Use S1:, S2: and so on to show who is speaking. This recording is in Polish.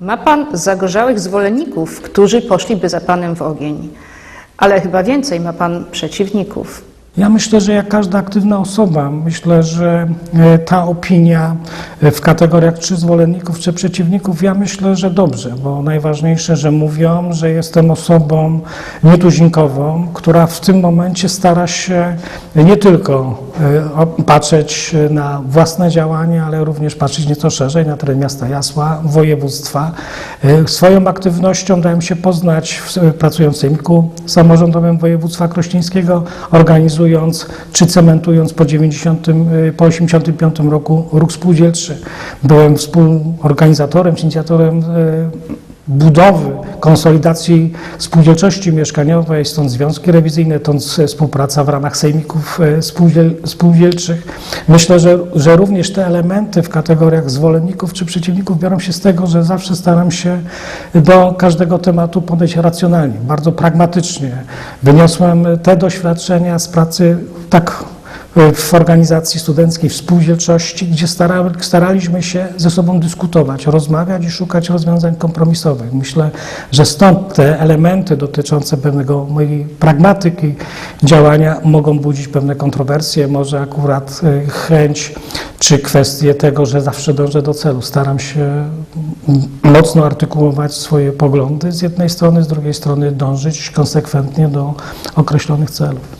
S1: Ma pan zagorzałych zwolenników, którzy poszliby za panem w ogień, ale chyba więcej ma pan przeciwników.
S2: Ja myślę, że jak każda aktywna osoba, myślę, że e, ta opinia e, w kategoriach czy zwolenników, czy przeciwników, ja myślę, że dobrze, bo najważniejsze, że mówią, że jestem osobą nietuzinkową, która w tym momencie stara się nie tylko e, patrzeć na własne działania, ale również patrzeć nieco szerzej na teren miasta Jasła, województwa. E, Swoją aktywnością dałem się poznać pracując w Sejmiku Samorządowym Województwa Krościńskiego, organizując czy cementując po 90, y, po 85 roku ruch spółdzielczy. Byłem współorganizatorem, inicjatorem y, budowy, konsolidacji spółdzielczości mieszkaniowej, stąd związki rewizyjne, stąd współpraca w ramach sejmików e, spółdziel, spółdzielczych. Myślę, że, że również te elementy w kategoriach zwolenników czy przeciwników biorą się z tego, że zawsze staram się do każdego tematu podejść racjonalnie, bardzo pragmatycznie. Wyniosłem te doświadczenia z pracy tak w organizacji studenckiej, w spółdzielczości, gdzie stara, staraliśmy się ze sobą dyskutować, rozmawiać i szukać rozwiązań kompromisowych. Myślę, że stąd te elementy dotyczące pewnego mojej pragmatyki działania mogą budzić pewne kontrowersje, może akurat y, chęć czy kwestie tego, że zawsze dążę do celu. Staram się mocno artykułować swoje poglądy z jednej strony, z drugiej strony dążyć konsekwentnie do określonych celów.